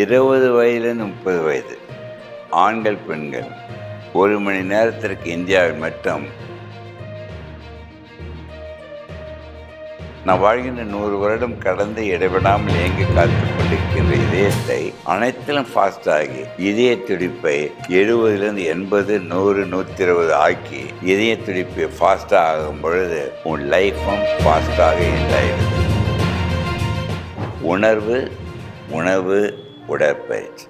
இருபது வயதுலேருந்து முப்பது வயது. ஆண்கள் பெண்கள். ஒரு மணி நேரத்திற்கு இந்தியாவில் மட்டும். நான் வாழ்கின்ற நூறு வருடம் கடந்து இடைவிடாமல் இயங்கி காத்து கொண்டிருக்கின்ற இதயத்தை அனைத்திலும் ஃபாஸ்ட் ஆகி இதய துடிப்பை எழுபதுலேருந்து எண்பது நூறு நூற்றி இருபது ஆக்கி இதய துடிப்பு ஃபாஸ்டாக ஆகும் பொழுது உன் லைஃப்பும் ஃபாஸ்டாக எண்டாயிடுது உணர்வு உணவு உடற்பயிற்சி.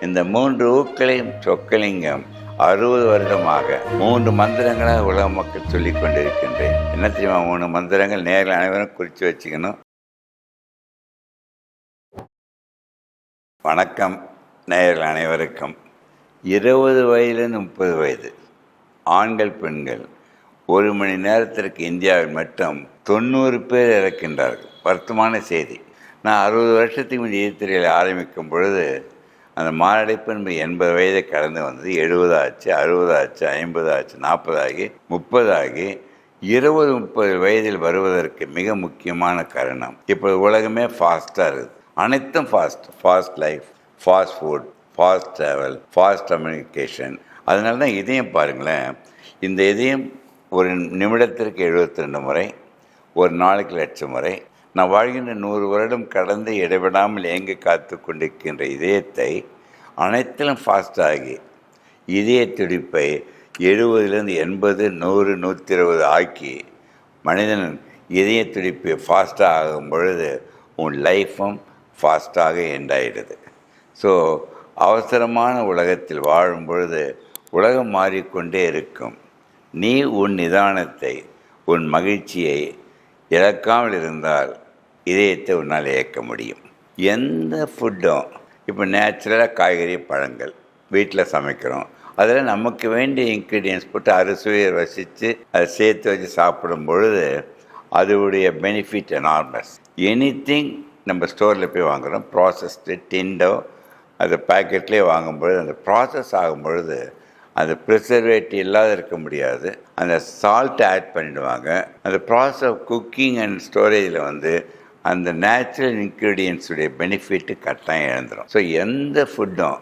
இந்த மூன்று ஊக்களையும் சொக்கலிங்கம் அறுபது வருடமாக மூன்று மந்திரங்களை உலக மக்கள் சொல்லி கொண்டிருக்கின்றேன். என்ன தெரியுமா? மூணு மந்திரங்கள் நேரில் அனைவரும் குறித்து வச்சுக்கணும். வணக்கம் நேயர்கள் அனைவருக்கும். இருபது வயதுலேருந்து முப்பது வயது. ஆண்கள் பெண்கள். ஒரு மணி நேரத்திற்கு இந்தியாவில் மட்டும் தொண்ணூறு பேர் இறக்கின்றார்கள். வருத்தமான செய்தி. நான் அறுபது வருஷத்துக்கு முன் ஈத்துறையில் ஆரம்பிக்கும் பொழுது அந்த மாரடைப்பு என்பது எண்பது வயதை கடந்து வந்தது. எழுபது ஆச்சு அறுபது ஆச்சு ஐம்பது ஆச்சு நாற்பதாகி முப்பதாகி இருபது முப்பது வயதில் வருவதற்கு மிக முக்கியமான காரணம் இப்போ உலகமே ஃபாஸ்ட்டாக இருக்குது. அனைத்தும் fast fast life fast food fast travel fast communication அதனால தான் இதயம் பாருங்களேன் இந்த இதயம் ஒரு நிமிடத்திற்கு எழுபத்தி ரெண்டு முறை ஒரு நாளைக்கு லட்சம் முறை நான் வாழ்கின்ற நூறு வருடம் கடந்து இடைவிடாமல் இயங்கி காத்து கொண்டிருக்கின்ற இதயத்தை அனைத்திலும் ஃபாஸ்டாகி இதய துடிப்பை எழுபதுலேருந்து எண்பது நூறு நூற்றி இருபது ஆக்கி மனிதன் இதய துடிப்பு ஃபாஸ்ட்டாக ஆகும் பொழுது உன் லைஃப்பும் ஃபாஸ்ட்டாக எண்டாயிடுது. ஸோ அவசரமான உலகத்தில் வாழும் பொழுது உலகம் மாறிக்கொண்டே இருக்கும். நீ உன் நிதானத்தை உன் மகிழ்ச்சியை இழக்காமல் இருந்தால் இதயத்தை உன்னால் இயக்க முடியும். எந்த ஃபுட்டும் இப்போ நேச்சுரலாக காய்கறி பழங்கள் வீட்டில் சமைக்கிறோம். அதில் நமக்கு வேண்டிய இன்க்ரீடியன்ஸ் போட்டு அறுசுவையை ரசித்து அதை சேர்த்து வச்சு சாப்பிடும் பொழுது அதோடைய பெனிஃபிட் எனார்மஸ் எனி திங் நம்ம ஸ்டோரில் போய் வாங்குகிறோம் ப்ராசஸ்டு டிண்டோ அது பேக்கெட்லேயே வாங்கும்பொழுது அந்த ப்ராசஸ் ஆகும் பொழுது அந்த ப்ரிசர்வேட்டிவ் இல்லாத இருக்க முடியாது. அந்த சால்ட் ஆட் பண்ணிடுவாங்க. அந்த ப்ராசஸ் ஆஃப் குக்கிங் அண்ட் ஸ்டோரேஜில் வந்து அந்த நேச்சுரல் இன்க்ரீடியன்ஸுடைய பெனிஃபிட்டு கட்டாயம் இழந்துடும் ஸோ எந்த ஃபுட்டும்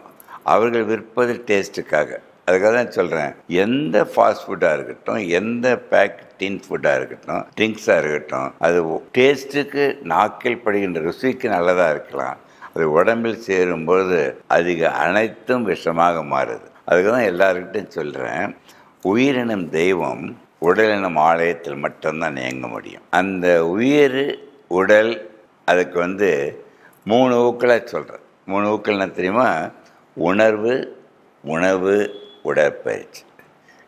அவர்கள் விற்பது டேஸ்ட்டுக்காக அதுக்காக தான் சொல்கிறேன் எந்த ஃபாஸ்ட் ஃபுட்டாக இருக்கட்டும் எந்த பேக் டின் ஃபுட்டாக இருக்கட்டும் ட்ரிங்க்ஸாக இருக்கட்டும் அது டேஸ்ட்டுக்கு நாக்கில் படுகின்ற ருசிக்கு நல்லதாக இருக்கலாம். அது உடம்பில் சேரும்பொழுது அதிக அனைத்தும் விஷமாக மாறுது. அதுக்கு தான் எல்லாருக்கிட்டையும் சொல்கிறேன் உயிரினம் தெய்வம் உடலினம் ஆலயத்தில் மட்டும்தான் இயங்க முடியும். அந்த உயிர் உடல் அதுக்கு வந்து மூணு ஊக்களாக சொல்கிறேன் மூணு ஊக்கள்னா தெரியுமா? உணர்வு உணவு உடற்பயிற்சி.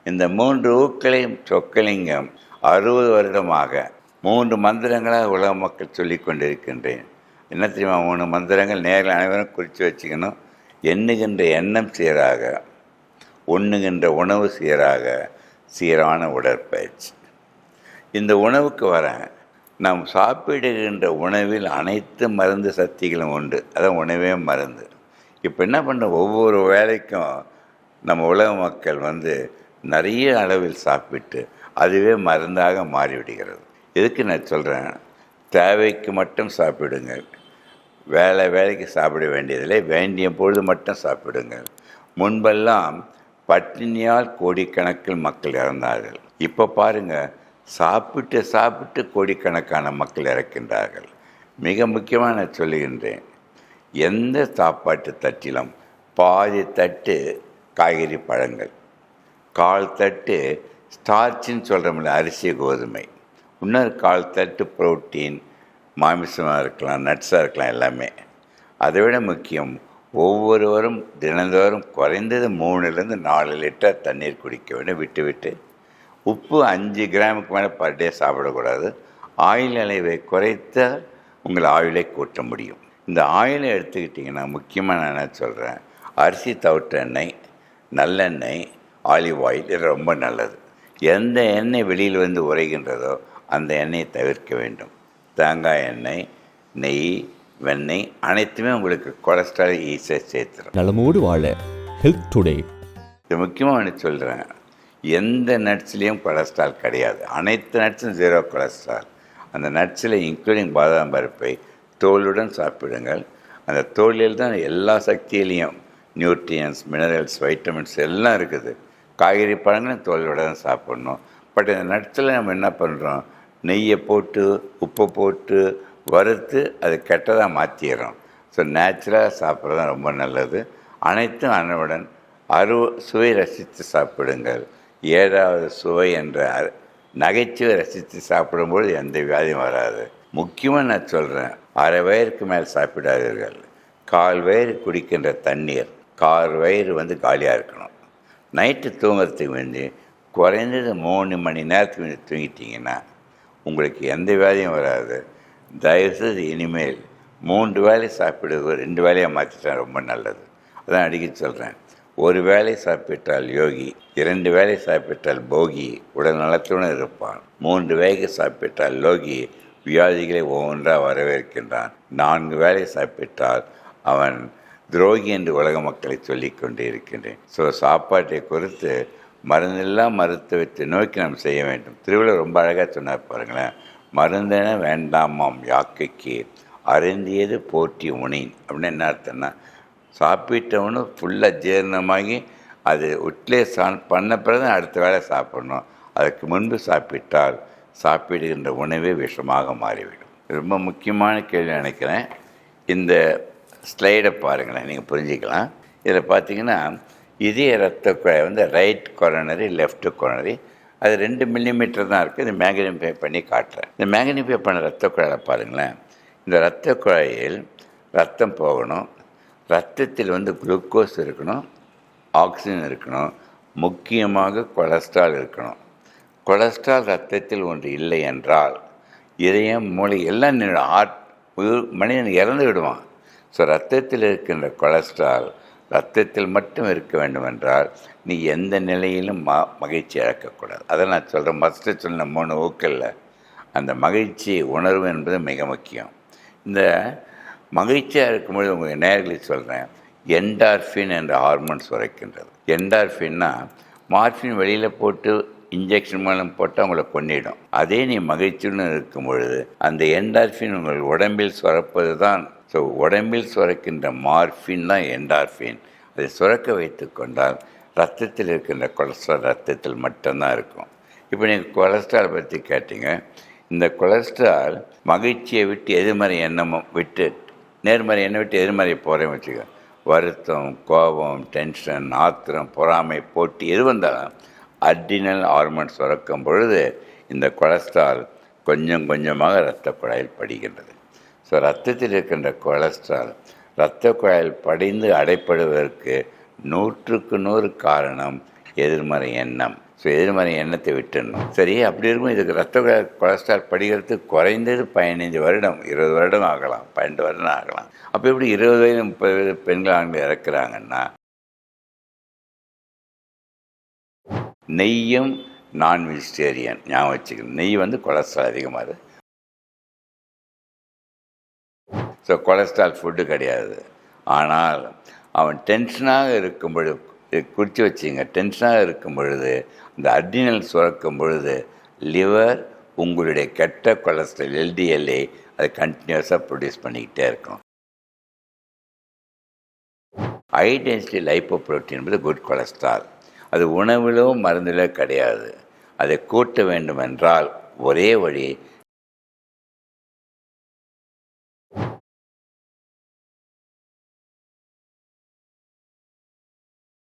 இந்த மூன்று ஊக்களையும் சொக்கலிங்கம் அறுபது வருடமாக மூன்று மந்திரங்களாக உலக மக்கள் சொல்லி கொண்டிருக்கின்றேன். என்ன தெரியுமா? மூணு மந்திரங்கள் நேரில் அனைவரும் குறித்து வச்சுக்கணும். எண்ணுகின்ற எண்ணம் சீராக உண்ணுகின்ற உணவு சீராக சீரான உடற்பயிற்சி. இந்த உணவுக்கு வரேன் நாம் சாப்பிடுகின்ற உணவில் அனைத்து மருந்து சக்திகளும் உண்டு. அதான் உணவே மருந்து. இப்போ என்ன பண்ண ஒவ்வொரு வேலைக்கும் நம்ம உலக மக்கள் வந்து நிறைய அளவில் சாப்பிட்டு அதுவே மருந்தாக மாறிவிடுகிறது. எதுக்கு நான் சொல்கிறேன் தேவைக்கு மட்டும் சாப்பிடுங்கள். வேலை வேலைக்கு சாப்பிட வேண்டியதில்லை. வேண்டிய பொழுது மட்டும் சாப்பிடுங்கள். முன்பெல்லாம் பட்டினியால் கோடிக்கணக்கில் மக்கள் இறந்தார்கள். இப்போ பாருங்கள் சாப்பிட்டு சாப்பிட்டு கோடிக்கணக்கான மக்கள் இறக்கின்றார்கள். மிக முக்கியமாக நான் சொல்லுகின்றேன் எந்த சாப்பாட்டு தட்டிலும் பாதி தட்டு காய்கறி பழங்கள் கால் தட்டு ஸ்டார்ச்சின்னு சொல்கிறோம்ல அரிசி கோதுமை. இன்னொரு கால் தட்டு புரோட்டீன் மாமிசமாக இருக்கலாம் நட்ஸாக இருக்கலாம் எல்லாமே. அதை விட முக்கியம் ஒவ்வொருவரும் தினந்தோறும் குறைந்தது மூணுலேருந்து நாலு லிட்டர் தண்ணீர் குடிக்க வேண்டும். விட்டு விட்டு. உப்பு அஞ்சு கிராமுக்கு மேலே பர் டே சாப்பிடக்கூடாது. ஆயில் அளவை குறைத்தால் உங்கள் ஆயிலை கூட்ட முடியும். இந்த ஆயிலை எடுத்துக்கிட்டிங்கன்னா முக்கியமாக நான் என்ன சொல்கிறேன் அரிசி தவிட்டு எண்ணெய் நல்லெண்ணெய் ஆலிவ் ஆயில் இது ரொம்ப நல்லது. எந்த எண்ணெய் வெளியில் வந்து உரைகின்றதோ அந்த எண்ணெயை தவிர்க்க வேண்டும். தேங்காய் எண்ணெய் நெய் வெண்ணெய் அனைத்துமே உங்களுக்கு கொலஸ்ட்ரால் ஈஸியாக சேர்த்துரும். நலமோடு வாழ ஹெல்த் டுடே இது முக்கியமாக ஒன்று சொல்கிறேன் எந்த நட்ஸ்லேயும் கொலஸ்ட்ரால் கிடையாது. அனைத்து நட்ஸும் ஜீரோ கொலஸ்ட்ரால் அந்த நட்ஸில் இன்க்ளூடிங் பாதாம் பருப்பை தோலுடன் சாப்பிடுங்கள். அந்த தோலில் தான் எல்லா சக்தியிலையும் நியூட்ரியன்ஸ் மினரல்ஸ் வைட்டமின்ஸ் எல்லாம் இருக்குது. காய்கறி பழங்களும் தோலோட தான் சாப்பிட்ணும். பட் இந்த நட்ஸில் நம்ம என்ன பண்ணுறோம் நெய்யை போட்டு உப்பை போட்டு வறுத்து அது கெட்டதாக மாற்றிடுறோம் ஸோ நேச்சுரலாக சாப்பிட்றது தான் ரொம்ப நல்லது. அனைத்தும் அனைவுடன் அரு சுவை ரசித்து சாப்பிடுங்கள். ஏழாவது சுவை என்ற நகைச்சுவை ரசித்து சாப்பிடும்போது எந்த வியாதியும் வராது. முக்கியமாக நான் சொல்கிறேன் அரை வயிறுக்கு மேல் சாப்பிடாதீர்கள். கால் வயிறு குடிக்கின்ற தண்ணீர் கால் வயிறு வந்து காலியாக இருக்கணும். நைட்டு தூங்குறதுக்கு வேண்டி குறைந்தது மூணு மணி நேரத்துக்கு வேண்டி தூங்கிட்டிங்கன்னா உங்களுக்கு எந்த வியாதியும் வராது. தயவுசெய்து இனிமேல் மூன்று வேலை சாப்பிடுவது ரெண்டு வேலையாக மாற்றிட்டேன் ரொம்ப நல்லது. அதான் அடிக்கடி சொல்கிறேன் ஒரு வேலை சாப்பிட்டால் யோகி இரண்டு வேலை சாப்பிட்டால் போகி உடல் நலத்துடன் இருப்பான். மூன்று வேலைக்கு சாப்பிட்டால் லோகி வியாதிகளை ஒவ்வொன்றாக வரவேற்கின்றான். நான்கு வேலை சாப்பிட்டால் அவன் துரோகி என்று உலக மக்களை சொல்லிக் கொண்டே இருக்கின்றேன். ஸோ சாப்பாட்டை குறித்து மருந்தெல்லாம் மருத்துவத்தை நோக்கி நாம் செய்ய வேண்டும். திருவிழா ரொம்ப அழகாக சொன்னார் பாருங்களேன். மருந்தென வேண்டாமாம் யாக்கைக்கு. அருந்தியது போற்றி உனின். அப்படின்னு என்ன அர்த்தம்னா சாப்பிட்டவனு ஃபுல்லாக ஜீரணமாகி அது உட்லே சான் பண்ண பிறகு அடுத்த வேளை சாப்பிடணும். அதுக்கு முன்பு சாப்பிட்டால் சாப்பிடுகின்ற உணவே விஷமாக மாறிவிடும். ரொம்ப முக்கியமான கேள்வி நினைக்கிறேன். இந்த ஸ்லைடை பாருங்களேன் நீங்கள் புரிஞ்சுக்கலாம். இதில் பார்த்தீங்கன்னா இதய ரத்த குழாய் வந்து ரைட் கொரோனரி லெஃப்ட் கொரோனரி அது ரெண்டு மில்லிமீட்டர் தான் இருக்குது இது மேக்னிஃபை பண்ணி காட்டுறேன். இந்த மேக்னிஃபை பண்ண ரத்த குழாயில் பாருங்களேன். இந்த ரத்த குழாயில் ரத்தம் போகணும். ரத்தத்தில் வந்து குளுக்கோஸ் இருக்கணும். ஆக்சிஜன் இருக்கணும். முக்கியமாக கொலஸ்ட்ரால் இருக்கணும். கொலஸ்ட்ரால் ரத்தத்தில் ஒன்று இல்லை என்றால் இதயம் மூளை எல்லாம் நின்று ஆட் உயிர் மனிதன் இறந்து விடுவான். ஸோ ரத்தத்தில் இருக்கின்ற கொலஸ்ட்ரால் ரத்தத்தில் மட்டும் இருக்க வேண்டும் என்றால் நீ எந்த நிலையிலும் ம மகிழ்ச்சி இழக்கக்கூடாது. அதை நான் சொல்கிறேன் மஸ்ட்டு சொன்ன மூணு ஊக்கல்ல அந்த மகிழ்ச்சி உணர்வு என்பது மிக முக்கியம். இந்த மகிழ்ச்சியாக இருக்கும்பொழுது உங்கள் நேர்களை சொல்கிறேன் என்டார்ஃபின் என்ற ஹார்மோன் உரைக்கின்றது. என்டார்ஃபின்னா மார்ஃபின் வெளியில் போட்டு இன்ஜெக்ஷன் மூலம் போட்டு அவங்கள கொன்னிடும். அதே நீ மகிழ்ச்சியுடன் இருக்கும் பொழுது அந்த என்டார்ஃபின் உங்கள் உடம்பில் சுரப்பது தான் ஸோ உடம்பில் சுரக்கின்ற மார்ஃபின் தான் என்டார்ஃபின் அதை சுரக்க வைத்து கொண்டால் ரத்தத்தில் இருக்கின்ற கொலஸ்ட்ரால் ரத்தத்தில் மட்டும்தான் இருக்கும். இப்போ நீங்கள் கொலஸ்ட்ரால் பற்றி கேட்டீங்க. இந்த கொலஸ்ட்ரால் மகிழ்ச்சியை விட்டு எதிர்மறை எண்ணமும் விட்டு நேர்மறை எண்ணம் விட்டு எதிர்மறை போகிறேன்னு வச்சுக்க. வருத்தம் கோபம் டென்ஷன் ஆத்திரம் பொறாமை போட்டி எது வந்தாலும் அட்ரினல் ஹார்மோன் சுரக்கும் பொழுது இந்த கொலஸ்ட்ரால் கொஞ்சம் கொஞ்சமாக இரத்த குழாயில் படுகின்றது. ஸோ ரத்தத்தில் இருக்கின்ற கொலஸ்ட்ரால் இரத்த குழாயில் படிந்து அடைப்படுவதற்கு நூற்றுக்கு நூறு காரணம் எதிர்மறை எண்ணம். ஸோ எதிர்மறை எண்ணத்தை விட்டுடணும். சரி அப்படி இருக்கும் இதுக்கு ரத்த குழாய் கொலஸ்ட்ரால் படிக்கிறதுக்கு குறைந்தது பதினைஞ்சு வருடம் இருபது வருடம் ஆகலாம் பன்னெண்டு வருடம் ஆகலாம். அப்போ எப்படி இருபது வயது முப்பது வயது பெண்கள் ஆண்கள் இறக்குறாங்கன்னா நெய்யும் நான் வெஜிடேரியன் ஞாபகம் வச்சுக்கணும். நெய் வந்து கொலஸ்ட்ரால் அதிகமாக இருக்குது ஸோ கொலஸ்ட்ரால் ஃபுட்டு கிடையாது. ஆனால் அவன் டென்ஷனாக இருக்கும் பொழுது குடித்து குறித்து டென்ஷனாக இருக்கும் பொழுது இந்த அட்ரினல் சுரக்கும் பொழுது லிவர் உங்களுடைய கெட்ட கொலஸ்ட்ரால் எல்டிஎல்ஏ அதை கண்டினியூஸாக ப்ரொடியூஸ் பண்ணிக்கிட்டே இருக்கும். ஹை டென்சிட்டி லைப்போ புரோட்டீன் என்பது குட் கொலஸ்ட்ரால் அது உணவிலோ மருந்திலோ கிடையாது. அதை கூட்ட வேண்டுமென்றால் ஒரே வழி